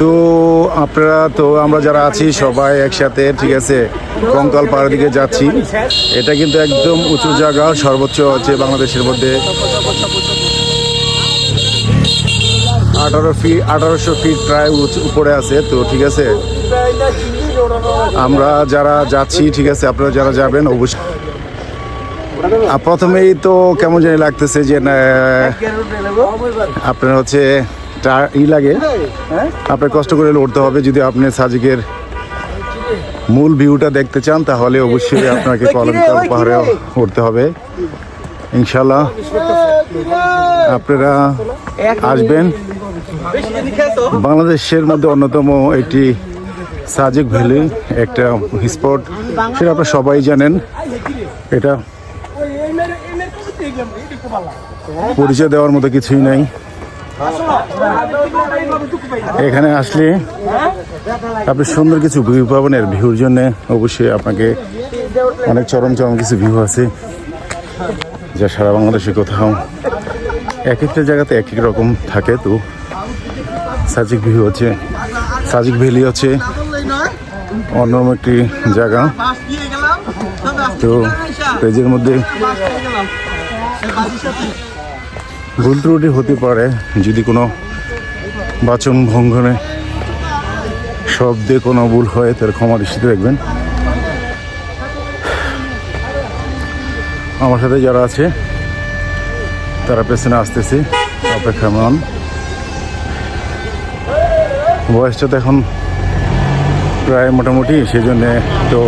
তো আপনারা, তো আমরা যারা আছি সবাই একসাথে, ঠিক আছে, কঙ্কাল পাহাড়ের দিকে যাচ্ছি। এটা কিন্তু একদম উঁচু জায়গা, সর্বোচ্চ হচ্ছে বাংলাদেশের মধ্যে। আঠারো ফিট আঠারোশো ফিট প্রায় উপরে আছে, তো ঠিক আছে। আমরা যারা যাচ্ছি, ঠিক আছে, আপনারা যারা যাবেন, অবশ্যই। প্রথমেই তো কেমন জানি লাগতেছে যে আপনার হচ্ছে ই লাগে। আপনার কষ্ট করে লড়তে হবে। যদি আপনি সাজিকের মূল ভিউটা দেখতে চান তাহলে অবশ্যই আপনাকে কলমকাল পাহাড়ে উঠতে হবে। ইনশাল্লাহ আপনারা আসবেন। বাংলাদেশের মধ্যে অন্যতম একটি সাজেক ভ্যালি একটা স্পট। সেটা আপনারা সবাই জানেন। এটা পরিচয় দেওয়ার মতো কিছুই নাই। এখানে আসলে আপনি সুন্দর কিছু ভিউ পাবেন, এর ভিউর জন্য অবশ্যই আপনাকে অনেক চরম চরম কিছু ভিউ আছে যা সারা বাংলাদেশে কোথাও এক একটা জায়গাতে এক এক রকম থাকে। তো সাজিক ভিউ হচ্ছে, সাজিক ভ্যালি হচ্ছে অন্যরকম একটি জায়গা। তো পেজের মধ্যে ভুল ত্রুটি হতে পারে, যদি কোনো বাচন ভঙ্গনে শব্দে কোনো ভুল হয় তার ক্ষমা দৃষ্টিতে দেখবেন। আমার সাথে যারা আছে, তারা পেছনে আসতেছে, অপেক্ষা মান। বয়সটা তো এখন প্রায় মোটামুটি সেই জন্য একটু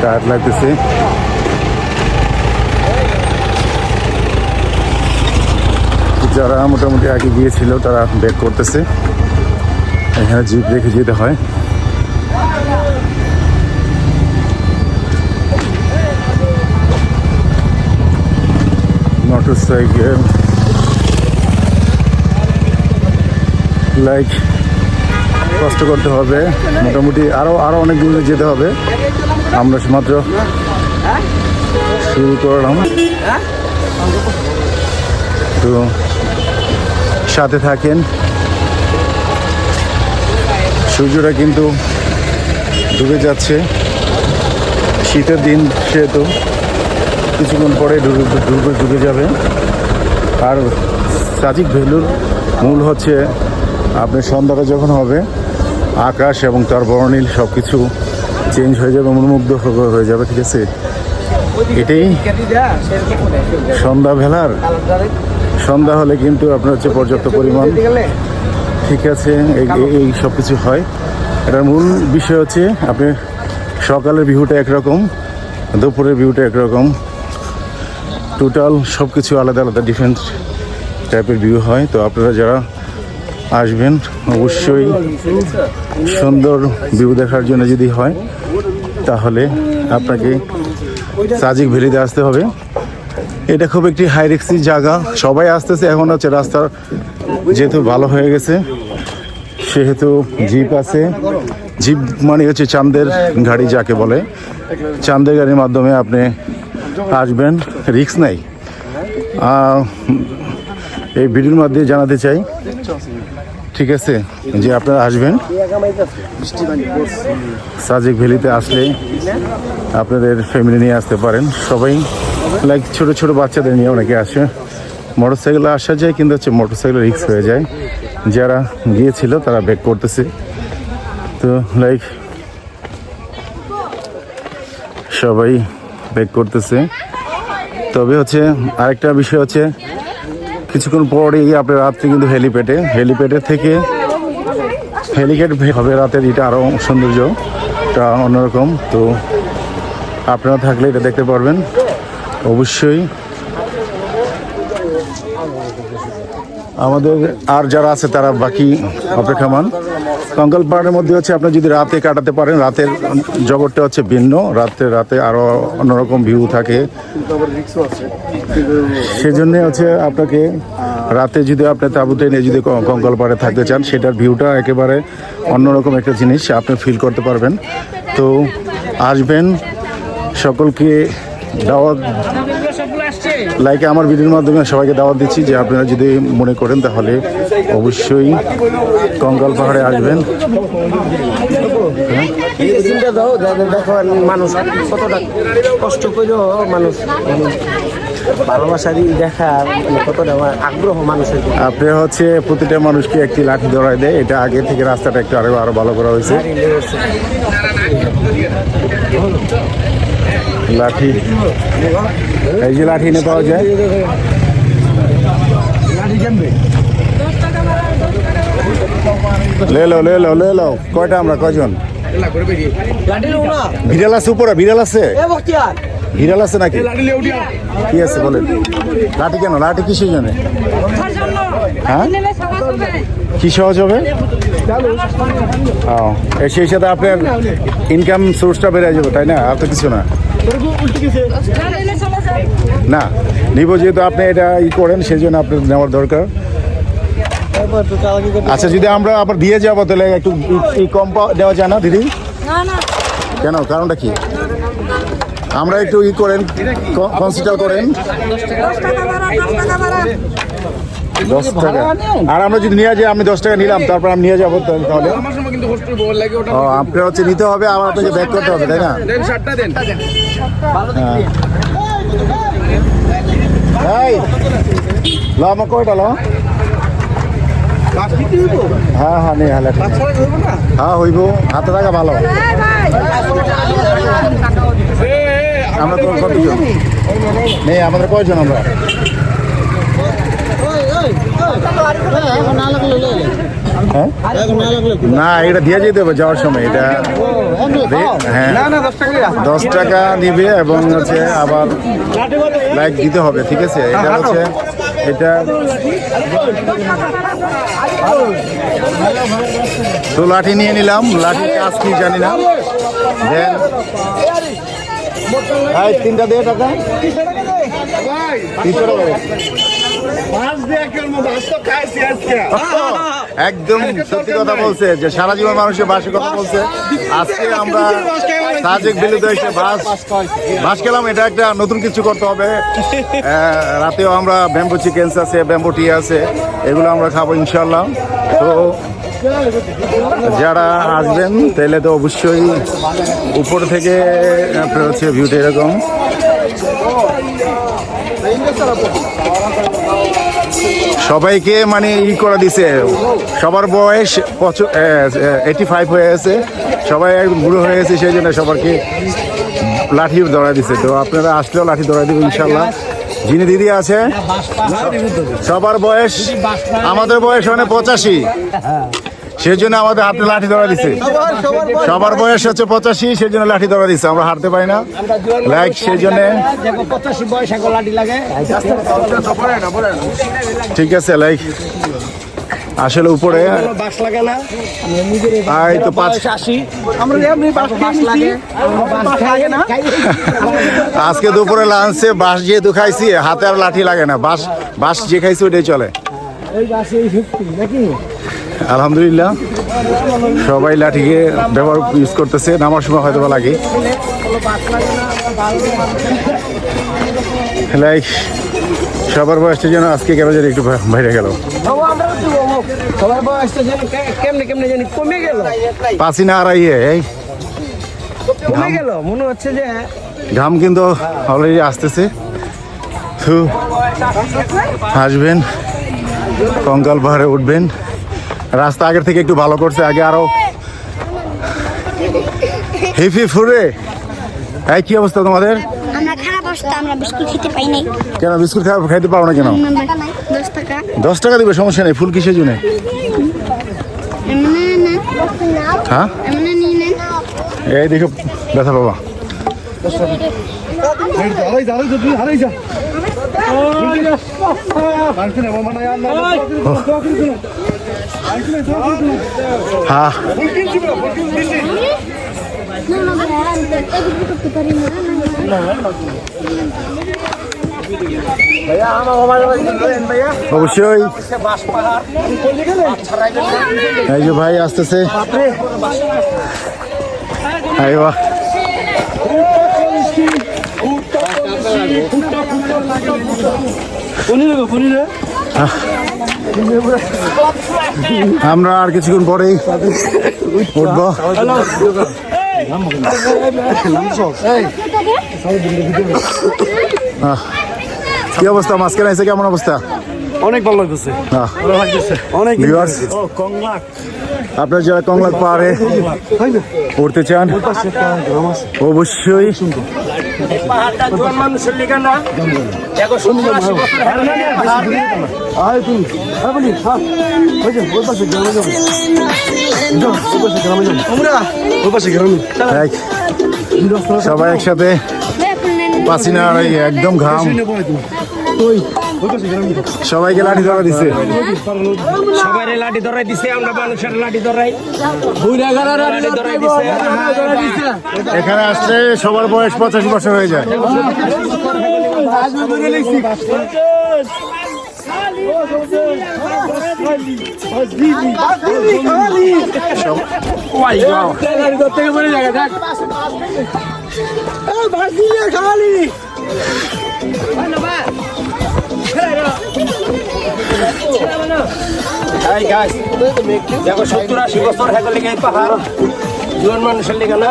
টায়ার্ড লাগতেছে। যারা মোটামুটি আগে গিয়েছিল, তারা ব্যাক করতেছে। এখানে জিপ রেখে যেতে হয়। মোটর সাইকেল লাইক কষ্ট করতে হবে। মোটামুটি আরও আরও অনেক দূরে যেতে হবে। আমরা মাত্র শুরু করলাম। তো সাথে থাকেন। সূর্যটা কিন্তু ডুবে যাচ্ছে। শীতের দিন সেহেতু কিছুক্ষণ পরে ডুবে ডুবে ডুবে যাবে। আর সাজিক ভেলুর মূল হচ্ছে আপনি সন্ধ্যাটা যখন হবে, আকাশ এবং তার বর্ণিল সব কিছু চেঞ্জ হয়ে যাবে, মনোমুগ্ধ হয়ে যাবে, ঠিক আছে? এটাই সন্ধ্যা ভেলার সন্ধ্যা হলে কিন্তু আপনার হচ্ছে পর্যাপ্ত পরিমাণ। ঠিক আছে, এই- সব কিছু হয়। এটার মূল বিষয় হচ্ছে, আপনি সকালের ভিউটা একরকম, দুপুরের ভিউটা একরকম। টোটাল সব কিছু আলাদা আলাদা ডিফারেন্ট টাইপের ভিউ হয়। তো আপনারা যারা আসবেন, অবশ্যই সুন্দর ভিউ দেখার জন্য যদি হয়, তাহলে আপনাকে সাজিক ভ্যালিতে আসতে হবে। এটা খুব একটি হাই রিক্সি জায়গা। সবাই আসতেছে, এখন হচ্ছে রাস্তার যেহেতু ভালো হয়ে গেছে, সেহেতু জিপ আছে। জিপ মানে হচ্ছে চাঁদের গাড়ি যাকে বলে। চাঁদের গাড়ির মাধ্যমে আপনি আসবেন রিক্স নাই। এই ভিডিওর মাধ্যমে জানাতে চাই, ঠিক আছে, যে আপনারা আসবেন। সাজেক ভ্যালিতে আসলে আপনাদের ফ্যামিলি নিয়ে আসতে পারেন। সবাই লাইক ছোট ছোট বাচ্চাদের নিয়ে অনেকে আসে। মোটর সাইকেলে আসা যায়, কিন্তু হচ্ছে মোটর সাইকেল রিক্স হয়ে যায়। যারা গিয়েছিল, তারা ব্যাক করতেছে তো লাইক সবাই ব্যাক করতেছে তবে হচ্ছে, আরেকটা বিষয় হচ্ছে, কিছুক্ষণ পরেই আপনার রাত্রে কিন্তু হেলিপ্যাডে হেলিপ্যাডের থেকে হেলিপ্যাড হবে রাতের এটা আরও সৌন্দর্যটা অন্যরকম। তো, আপনারা থাকলে এটা দেখতে পারবেন। অবশ্যই। আমাদের আর যারা আছে তারা বাকি অপেক্ষামান। কঙ্কাল পাহাড়ের মধ্যে হচ্ছে আপনি যদি রাতে কাটাতে পারেন, রাতের জগৎটা হচ্ছে ভিন্ন, রাতে রাতে আরও অন্যরকম ভিউ থাকে। সেজন্য হচ্ছে আপনাকে রাতে যদি আপনি তাঁবুতে নিয়ে যদি কঙ্কাল পাড়ে থাকতে চান, সেটার ভিউটা একেবারে অন্যরকম একটা জিনিস, আপনি ফিল করতে পারবেন। তো আসবেন, সকলকে দাওয়াত লাইক আমার ভিডিওর মাধ্যমে সবাইকে দাওয়াত দিচ্ছি যে আপনারা যদি মনে করেন তাহলে অবশ্যই কঙ্কাল পাহাড়ে আসবেন। চিন্তা দাও দেখো মানুষ কতটা কষ্ট করেও মানুষ ভালোবাসারই দেখার কতটা আগ্রহ মানুষের। প্রতি। আপনি হচ্ছে প্রতিটা মানুষকে একটি লাঠি ধরায় দেয় এটা আগে থেকে রাস্তাটা একটু আরও আরও ভালো করা হয়েছে। লাঠি এই যে লাঠি নিয়ে পাওয়া যায়। লে লো লে লো লে লো। কয়টা আমরা, কয়জন? বিড়াল আছে উপরে বিড়াল আছে? বিড়াল আছে নাকি? কি আছে বলেন? লাঠি কেন? লাঠি কিসের জন্য? হ্যাঁ? কি সহজ হবে? ও সেই সাথে আপনার ইনকাম সোর্সটা বেড়ে যাবে, তাই না? আর তো কিছু না। না, নিব যেহেতু আপনি এটা ই করেন সেই জন্য আপনার নেওয়ার দরকার। আচ্ছা যদি আমরা আবার দিয়ে যাব, তাহলে একটু কম দেওয়া যায় না, দিদি? কেন? কারণটা কি? আমরা একটু ই করেন কনসিডার করেন। দশ টাকা। আর আমরা যদি নিয়ে যাই আমি দশ টাকা নিলাম তারপর আমি নিয়ে যাব তাহলে। ও আপনার হচ্ছে নিতে হবে আবার আপনাকে ব্যাক করতে হবে তাই না? দেন শার্টটা দেন। এই ল আমার কয়টা ল হ্যাঁ হ্যাঁ নেই হালে হ্যাঁ হইব। হাতে থাকা ভালো। আমরা তো কতজন? নেই আমাদের কয়জন আমরা? হ্যাঁ না এটা দিয়ে যেতে হবে যাওয়ার সময় এটা হ্যাঁ। দশ টাকা নিবে এবং হচ্ছে আবার লাইক দিতে হবে ঠিক আছে? এটা হচ্ছে এটা তো লাঠি নিয়ে নিলাম লাঠির কাজ কি জানি না। দেন ভাই তিনটা দিয়ে টাকা। তিনশো টাকা। একদম সত্যি কথা বলছে যে সারা জীবন মানুষের বাসে কথা বলছে। আজকে আমরা সাজেক বিলুতে এসে বাস বাস খেলাম এটা একটা নতুন কিছু করতে হবে। রাতেও আমরা ব্যাম্বো চিকেন্স আছে ব্যাম্বো টি আছে এগুলো আমরা খাব ইনশাল্লাহ তো যারা আসবেন তাহলে তো অবশ্যই উপর থেকে আপনার হচ্ছে ভিউটা এরকম। সবাইকে মানে ই করে দিছে। সবার বয়স এইটি ফাইভ হয়ে গেছে। সবাই বুড়ো হয়ে গেছে, সেই জন্য সবারকে লাঠি ধরা দিছে। তো আপনারা আসলেও লাঠি ধরা দেবেন, ইনশাল্লাহ। যিনি দিদি আছে, সবার বয়স আমাদের বয়স মানে পঁচাশি। সেই জন্য আমাদের হাতে লাঠি ধরা দিছে। সবার বয়স হচ্ছে পঁচাশি সেই জন্য লাঠি ধরা দিছে। আমরা হারতে পারি না। লাইক সেই জন্য ঠিক আছে লাইক আসলে উপরে তো আজকে দুপুরে লাঞ্চে বাস যেহেতু খাইছি, হাতে আর লাঠি লাগে না। বাস বাস যে খাইছি ওটাই চলে। আলহামদুলিল্লাহ। সবাই লাঠিকে ব্যবহার ইউজ করতেছে নামার সময় হয়তো বা লাগে। লাইক সবার বয়সটা যেন আজকে কেন যেন একটু বাইরে গেল। কেমনে কেমনে পাঁচি না এই। গেল মনে হচ্ছে যে ঘাম কিন্তু অলরেডি আসতেছে। আসবেন কঙ্কাল পাহাড়ে উঠবেন। রাস্তা আগের থেকে একটু ভালো করছে আগে আরও হিফি ফুরে। এই কি অবস্থা তোমাদের? আমরা খারাপ অবস্থা আমরা বিস্কুট খেতে পাই নাই। কেন বিস্কুট খাওয়া খাইতে পারো না কেন? দশ টাকা। দশ টাকা দিবে সমস্যা নেই ফুল কিসের জন্য? হ্যাঁ? এই দেখো ব্যথা বাবা। হ্যাঁ অবশ্যই। এই যে ভাই আসতেছে। এই বাহ। আমরা আর কিছুক্ষণ পরেই উঠবো। কি অবস্থা? মাঝখানে এসে কেমন অবস্থা? অনেক ভালো লাগতেছে। অনেক আপনারা যারা কংলাক পাহাড়ে পড়তে চান অবশ্যই সবাই একসাথে পাসিনা একদম ঘাম। সবাইকে লাঠি ধরা দিছে। সবাই লাঠি ধরাই দিছে আমরা মানুষের লাঠি ধরাই। লাঠি এখানে আসলে সবার বয়স পঁচাশি বছর হয়ে যায়। গাছ দেখো সত্তর আশি বছর হয়ে এই পাহাড়। জোয়ান মানুষের লিগা না?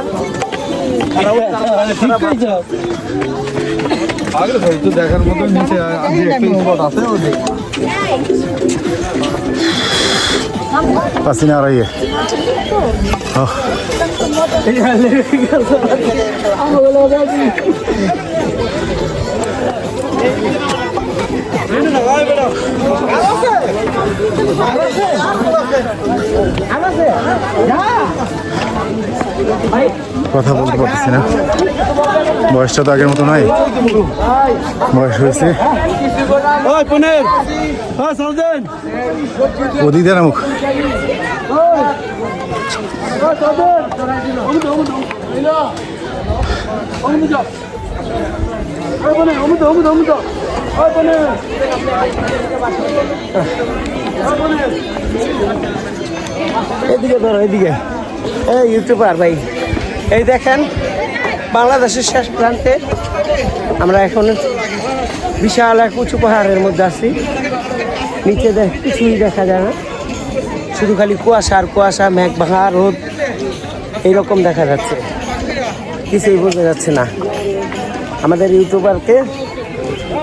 পাসিনা আর ইয়ে আহ, কথা বলতে পারতেছি না। বয়সটা তো আগের মতো নাই। বয়স হয়েছে। হ্যাঁ ওদিক দেয় না মুখ অমুদ অমুদ অমুদ এদিকে ধরো, এদিকে। এই ইউটিউবার ভাই। এই দেখেন, বাংলাদেশের শেষ প্রান্তে আমরা এখন বিশাল এক উঁচু পাহাড়ের মধ্যে আছি। নিচে দেখ, কিছুই দেখা যায় না। শুধু খালি কুয়াশা আর কুয়াশা, মেঘ ভাঙা, রোদ, এইরকম দেখা যাচ্ছে। কিছুই বোঝা যাচ্ছে না। আমাদের ইউটিউবারকে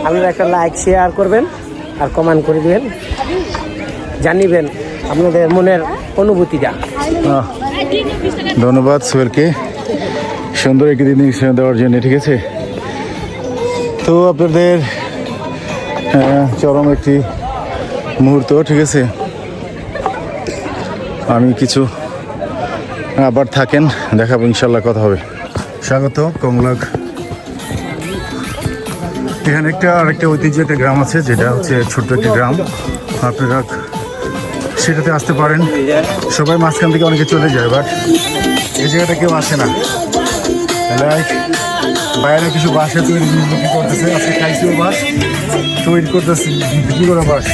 আপনারা একটা লাইক শেয়ার করবেন আর কমেন্ট করে দিবেন। জানিবেন আপনাদের মনের অনুভূতিটা। ধন্যবাদ সোহেলকে। সুন্দর একটি দিন দেওয়ার জন্য ঠিক আছে? তো আপনাদের চরম একটি মুহূর্ত ঠিক আছে? আমি কিছু আবার থাকেন দেখাবো ইনশাল্লাহ কথা হবে। স্বাগত কমলাক এখানে একটা আরেকটা ঐতিহ্য একটা গ্রাম আছে যেটা হচ্ছে ছোট্ট একটা গ্রাম। আপনারা সেটাতে আসতে পারেন। সবাই মাঝখান থেকে অনেকে চলে যায় বাট এই জায়গাটা কেউ আসে না। লাইক বাইরে কিছু বাসা তৈরি বিক্রি করতেছে আজকে খাইছিও বাস তৈরি করতেছে বিক্রি করা বাস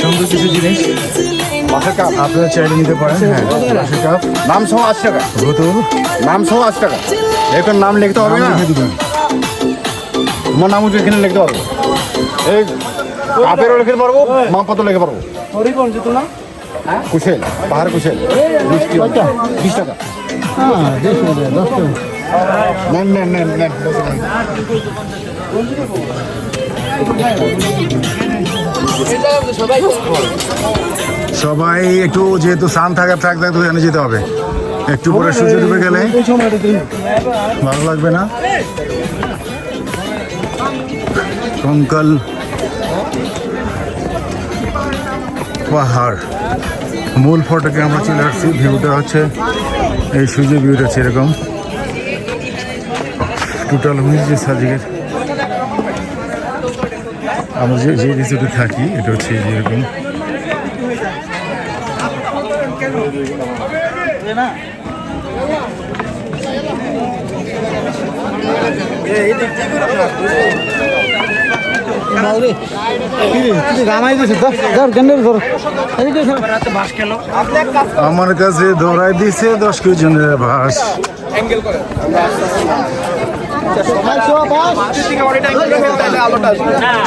সুন্দর কিছু জিনিস। বাসের কাপ। আপনারা চাইলে নিতে পারেন হ্যাঁ বাসের কাপ। নাম সহ আশি টাকা। নাম সহ আশি টাকা। এখন নাম লিখতে হবে না। তোমার নাম এখানে লিখতে পারব। এই কাপেরও লিখতে পারব, মামপাতও লিখতে পারব। কুশেল পাহাড় কুশেল। বিশ টাকা বিশ টাকা। নেন দশ টাকা। সবাই একটু যেহেতু সান থাকার থাক থাকতে ওখানে যেতে হবে। একটু পরে সূর্য ডুবে গেলে ভালো লাগবে না? কঙ্কাল পাহাড়। মূল ফটোকে আমরা চলে আসছি, ভিউটা হচ্ছে, এই সূর্য ভিউটা হচ্ছে এরকম। টোটাল হয়েছে সাজিকের। আমরা যে যে রিসোর্টে থাকি, এটা হচ্ছে এরকম রামাই দিছে ধর গেন্ডের ধর আমার কাছে ধরাই দিছে দশ কেজি ভাস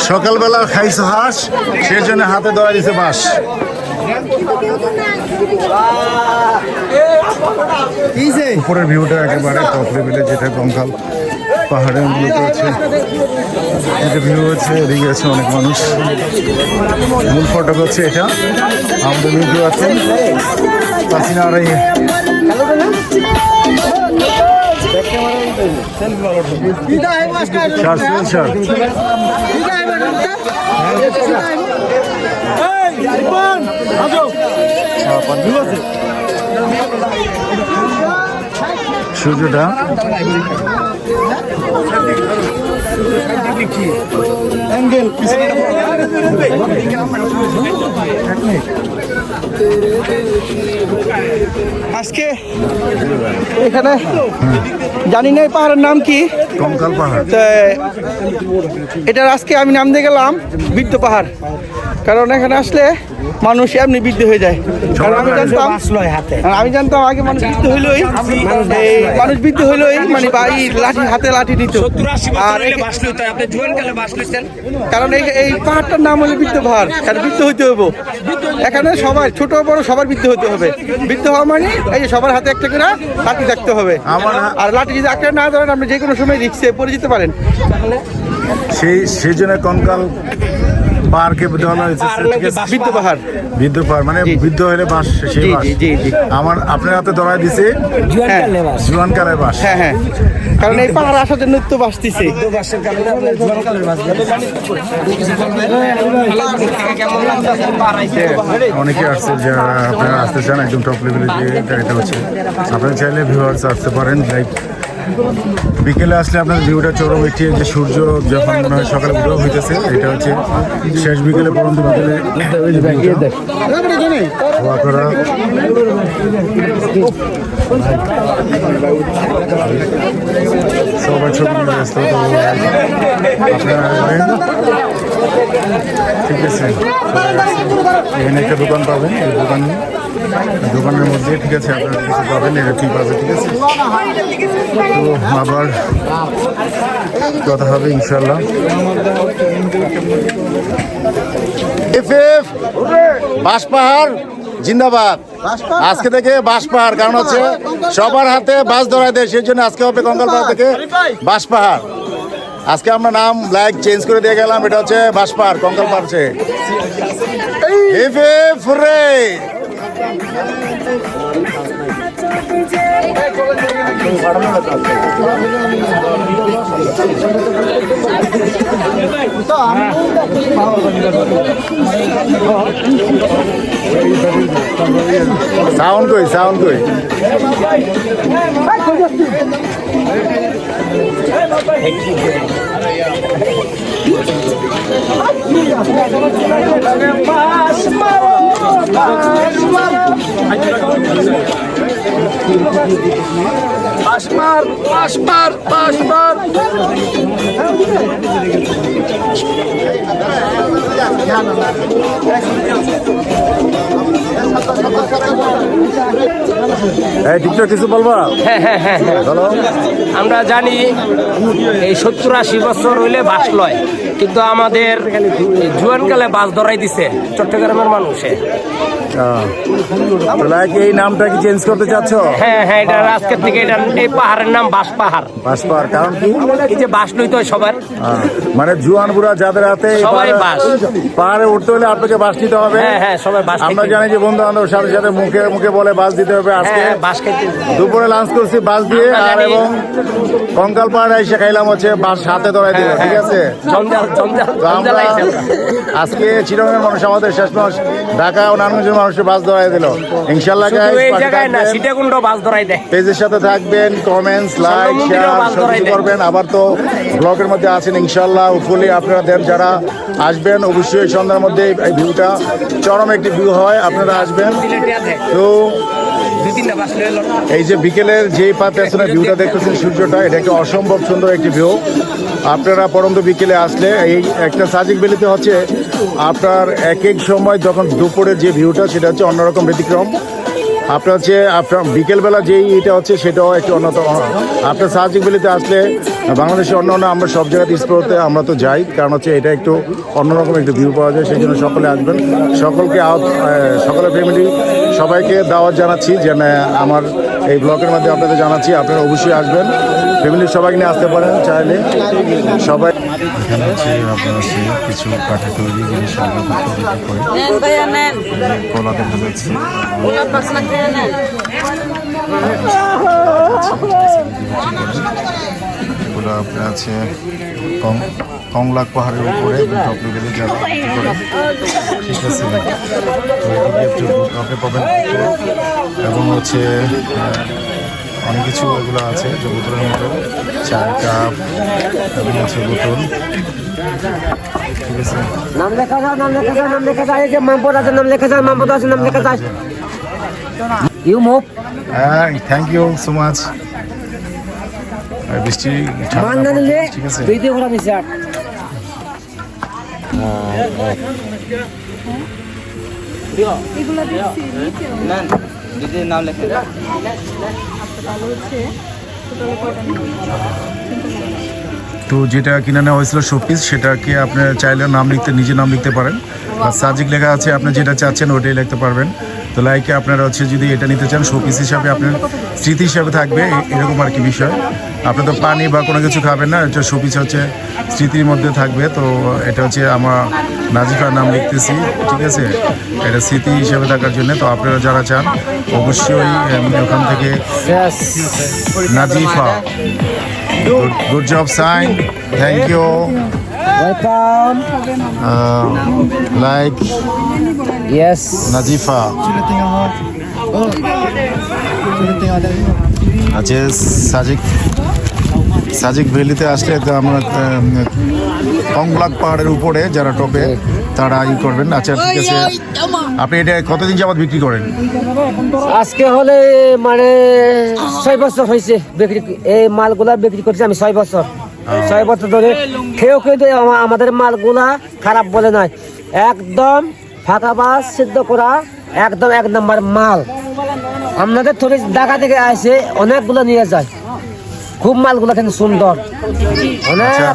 সকালবেলা খাইছো হাঁস সেই জন্য হাতে ধরা দিছে বাস। উপরের ভিউটা একেবারে টপ লেভেলে যেটা কঙ্কাল পাহাড়ের মূলত আছে এটা ভিউ আছে এদিকে আছে অনেক মানুষ। মূল ফটক হচ্ছে এটা, আমাদের ভিডিও আছেন পাসিনা আর চার চার সূর্যটা। আজকে এখানে জানি না এই পাহাড়ের নাম কি। কঙ্কাল পাহাড়। এটার আজকে আমি নাম দিয়ে গেলাম বৃদ্ধ পাহাড়। কারণ এখানে আসলে মানুষ এমনি বৃদ্ধ হয়ে যায়। কারণ আমি জানতাম আমি জানতাম আগে মানুষ বৃদ্ধ হইলই। এই মানুষ বৃদ্ধ হইলই মানে বাই লাঠি হাতে লাঠি নিত আর কারণ এই এই পাহাড়টার নাম হলো বৃদ্ধ পাহাড় কারণ বৃদ্ধ হইতে হইব। এখানে সবাই ছোট বড় সবার বৃদ্ধ হতে হবে। বৃদ্ধ হওয়া মানে এই যে সবার হাতে একটা করে লাঠি থাকতে হবে। আমার- আর লাঠি যদি আঁকড়ে না ধরেন আপনি যে কোনো সময় রিক্সে পড়ে যেতে পারেন। সেই সেই জন্য কঙ্কাল পাহাড়কে দেওয়া হয়েছে বৃদ্ধ পাহাড়। বৃদ্ধ পাহাড় মানে বৃদ্ধ হলে বাস সেই বাস। আমার আপনার হাতে ধরাই দিছে হ্যাঁ জুয়ান কালের বাস। হ্যাঁ হ্যাঁ। কারণ এই পাহাড় আসার জন্য তো বাঁচতেছে অনেকে আসছে যারা আপনারা আসতে চান একদম টপ লেভেলে যে এটা হচ্ছে। আপনারা চাইলে ভিউয়ার্স আসতে পারেন লাইক বিকেলে আসলে আপনার ভিউটা চরম একটি যে সূর্য যখন মনে হয় সকালে উঠেও হইতেছে, এটা হচ্ছে শেষ বিকেলে পর্যন্ত বিকেলে করা। সবাই ছবি ব্যস্ত ঠিক আছে। এখানে একটা দোকান পাবেন, এই দোকান। দোকানের মধ্যে, ঠিক আছে, আপনারা কিছু পাবেন, এটা ঠিক পাবে, ঠিক আছে? তো আবার কথা হবে ইনশাল্লাহ এফ এফ বাস পাহাড় জিন্দাবাদ। আজকে থেকে বাস পাহাড় কারণ হচ্ছে সবার হাতে বাস ধরায় দেয়, সেই জন্য আজকে হবে কঙ্কাল থেকে বাস পাহাড় আজকে আমরা নাম, লাইক, চেঞ্জ করে দিয়ে গেলাম, এটা হচ্ছে বাস পাহাড় কঙ্কাল সাউন্ড কই সাউন্ড কই? এই টিকটক কিছু বলবা হ্যাঁ হ্যাঁ হ্যাঁ হ্যাঁ। বলো। আমরা জানি এই সত্তর আশি বছর হইলে বাস লয়। কিন্তু আমাদের জুয়ানকালে বাস ধরাই দিছে চট্টগ্রামের মানুষে। এই নামটা কি চেঞ্জ করতে চাচ্ছ? হ্যাঁ হ্যাঁ এটা আজকের থেকে এটা এই পাহাড়ের নাম বাস পাহাড়। বাস পাহাড় কারণ কি? এই যে বাস লইতে হয় সবার। মানে জুয়ান বুড়া যাদের হাতে সবাই বাস। পাহাড়ে উঠতে হলে আপনাকে বাস নিতে হবে। হ্যাঁ হ্যাঁ সবাই বাস আমরা জানি যে বন্ধু বান্ধব সাথে সাথে মুখে মুখে বলে বাস দিতে হবে হ্যাঁ আজকে। হ্যাঁ, বাস খাইতে দুপুরে লাঞ্চ করছি বাস দিয়ে আর এবং কঙ্কাল পাহাড়ে এসে খাইলাম হচ্ছে বাস হাতে ধরাই দিল ঠিক আছে? জঞ্জাল আজকে চিরঙের মানুষ আমাদের শেষ মাস ঢাকা ও নারায়ণগঞ্জের মানুষের বাস ধরাই দিল। ইনশাল্লাহ পেজের সাথে থাকবেন কমেন্টস লাইক শেয়ার। করবেন। আবার তো ব্লগের মধ্যে আছেন ইনশাল্লাহ ফুলি দেন যারা আসবেন। অবশ্যই সন্ধ্যার মধ্যে এই- ভিউটা চরম একটি ভিউ হয় আপনারা আসবেন। তো এই যে বিকেলের যেই পা পেছনের ভিউটা দেখতেছেন সূর্যটা এটা একটা অসম্ভব সুন্দর একটি ভিউ আপনারা পরন্ত বিকেলে আসলে এই একটা সাজিক বেলিতে হচ্ছে আপনার এক এক সময় যখন দুপুরে যে ভিউটা সেটা হচ্ছে অন্যরকম ব্যতিক্রম। আপনার হচ্ছে আপনার বিকেলবেলা যেই এটা হচ্ছে সেটাও একটু অন্যতম আপনার সাজিক বেলিতে আসলে বাংলাদেশে অন্য অন্য আমরা সব জায়গাতে স্পোর্টতে আমরা তো যাই কারণ হচ্ছে এটা একটু অন্যরকম একটু ভিউ পাওয়া যায় সেই জন্য সকলে আসবেন। সকলকে সকলের ফ্যামিলি সবাইকে দাওয়াত জানাচ্ছি যে না, আমার এই ব্লগের মধ্যে আপনাদের জানাচ্ছি আপনারা অবশ্যই আসবেন। ফ্যামিলির সবাইকে নিয়ে আসতে পারেন চাইলে। সবাই আপনার কিছু কাঠে তৈরি জিনিস এগুলো আপনার আছে কং কংলাক পাহাড়ের উপরে যারা ঠিক আছে পাবেন এবং হচ্ছে অনেক কিছু এগুলো আছে যে বোতলের মতো চার কাপ এবং হচ্ছে বোতল। ঠিক আছে? নাম লেখা যায় নাম লেখা যায় নাম লেখা যায় যে মামপদ আছে নাম লেখা যায় মামপদ আছে নাম লেখা যায় ইউ মুভ। হ্যাঁ থ্যাংক ইউ সো মাচ বৃষ্টি ঠান্ডা মান না নিলে ঠিক আছে? ভিডিও করা তো যেটা কিনে নেওয়া হয়েছিল শোপিস সেটাকে আপনার চাইলে নাম লিখতে নিজে নাম লিখতে পারেন। আর সাজিক লেখা আছে, আপনি যেটা চাচ্ছেন, ওটাই লিখতে পারবেন। তো লাইকে আপনারা হচ্ছে যদি এটা নিতে চান শোপিস হিসাবে আপনার স্মৃতি হিসাবে থাকবে এরকম আর কি বিষয়। আপনি তো পানি বা কোনো কিছু খাবেন না এটা শোপিস হচ্ছে স্মৃতির মধ্যে থাকবে। তো এটা হচ্ছে আমার নাজিফার নাম লিখতেছি ঠিক আছে? এটা স্মৃতি হিসাবে থাকার জন্য। তো আপনারা যারা চান অবশ্যই ওখান থেকে Nazifa. Good job, sign. Thank you. Welcome like yes Nazifa. আচ্ছা সাজিক সাজিক ভ্যালিতে আসলে তো আমরা কংলাক পাহাড়ের উপরে যারা টপে তারা ই করবেন। আচ্ছা ঠিক আছে। আপনি এটা কতদিন যাবত বিক্রি করেন? আজকে হলে মানে ছয় বছর হয়েছে বিক্রি এই মালগুলা বিক্রি করছি আমি ছয় বছর। ছয় বছর ধরে কেউ কেউ আমাদের মালগুলা খারাপ বলে নাই। একদম ফাঁকা বাস সিদ্ধ করা একদম এক নম্বর মাল। আপনাদের থরে ঢাকা থেকে আসে অনেকগুলো নিয়ে যায়। খুব মালগুলা কিন্তু সুন্দর। অনেক আচ্ছা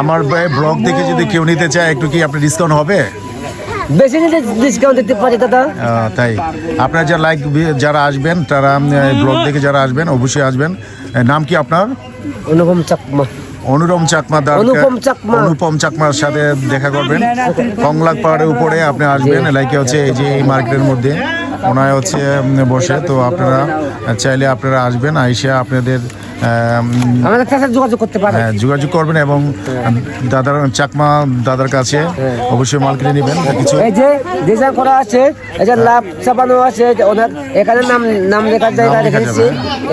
আমার ব্লগ দেখে যদি কেউ নিতে চায় একটু কি আপনার ডিসকাউন্ট হবে? বেশি নিতে ডিসকাউন্ট দিতে পারি দাদা। তাই। আপনারা যা লাইক যারা আসবেন তারা ব্লগ দেখে যারা আসবেন অবশ্যই আসবেন। নাম কি আপনার? অনুপম চাকমা। অনুরম চাকমা অনুপম চাকমার সাথে দেখা করবেন। কংলাক পাহাড়ের উপরে আপনি আসবেন। লাইকে হচ্ছে এই যে এই মার্কেটের মধ্যে ওনায় হচ্ছে বসে। তো আপনারা চাইলে আপনারা আসবেন আইসে আপনাদের আমাদের সাথে যোগাযোগ করতে পারে হ্যাঁ, যোগাযোগ করবেন এবং দাদার চাকমা দাদার কাছে অবশ্যই মাল কিনে নেবেন কিছু। এই যে ডিজাইন করা আছে এই যে লাভ চাপানো আছে অনেক এখানে নাম নাম লেখার জায়গা রেখেছি।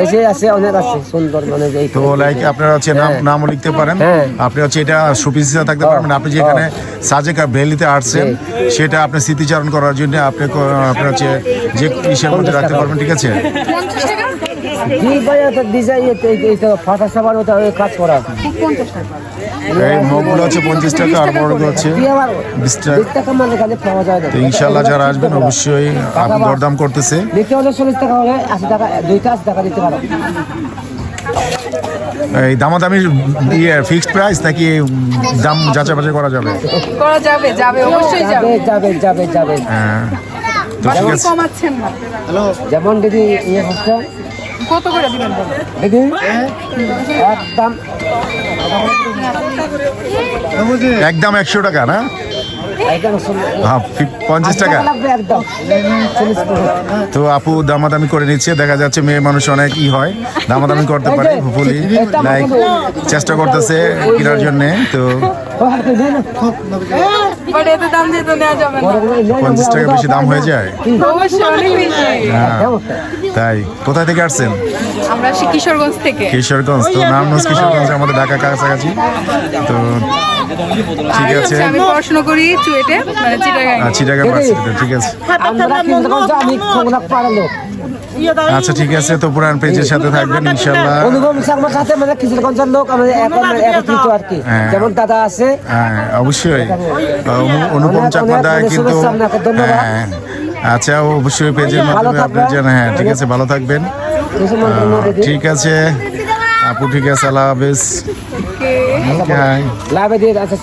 এই যে আছে অনেক আছে সুন্দর মানে এই- তো লাইক আপনারা হচ্ছে নাম নামও লিখতে পারেন। হ্যাঁ। আপনি হচ্ছে এটা সুপিস থাকতে পারবেন। আপনি যে এখানে সাজেকা ভ্যালিতে আসছেন সেটা আপনি স্মৃতিচারণ করার জন্য আপনি ক- আপনি হচ্ছে যে ইসের মধ্যে রাখতে পারবেন ঠিক আছে? এই মগগুলো হচ্ছে পঞ্চাশ টাকা। আর হচ্ছে বিশ টাকা। মানে তো ইনশাল্লাহ যারা আসবেন অবশ্যই দরদাম করতেছে। এই দামাদামি ইয়ে ফিক্সড প্রাইস নাকি দাম যাচাই বাছাই করা যাবে? করা যাবে যাবে অবশ্যই যাবে। যাবে যাবে যাবে যাবে। হ্যাঁ। তো ঠিক আছে। যেমন দিদি ইয়ে হচ্ছে কত করে দিবেন? দিদি একদম। একদম একশো টাকা না? হ্যাঁ ফিফ- পঞ্চাশ টাকা। তো আপু দামাদামি করে নিচ্ছে দেখা যাচ্ছে মেয়ে মানুষ অনেক ই হয় দামাদামি করতে পারে ফুলি লাইক চেষ্টা করতেছে কেনার জন্য তো বাট এত দাম দিয়ে তো নেওয়া যাবে না। পঞ্চাশ টাকা বেশি দাম হয়ে যায়? অবশ্যই অনেক বেশি। হ্যাঁ তাই। কোথায় থেকে আসছেন? আমরা কিশোরগঞ্জ থেকে। কিশোরগঞ্জ। তো নারায়ণগঞ্জ কিশোরগঞ্জ আমাদের ঢাকা কাছাকাছি। তো ঠিক আছে। আমি পড়াশোনা করি চুয়েটে মানে চিটাগাং। আচ্ছা টাকা ঠিক আছে। আমরা কিন্তু আমি খোলা পারল আচ্ছা ঠিক আছে তো পুরান পেজের সাথে থাকবেন ইনশাল্লাহ। অনুভব সাংমার সাথে মানে কিশোরগঞ্জের লোক আমাদের এখন একত্রিত আর কি। হ্যাঁ। যেমন দাদা আছে। হ্যাঁ অবশ্যই। অনু- অনুপম চাকমাদা কিন্তু আপনাকে, হ্যাঁ আচ্ছা অবশ্যই পেজের মাধ্যমে আপনি। জানেন হ্যাঁ ঠিক আছে ভালো থাকবেন। ঠিক আছে। আপু ঠিক আছে আল্লাহ হাফেজ. হ্যাঁ লাভে দিয়ে আচ্ছা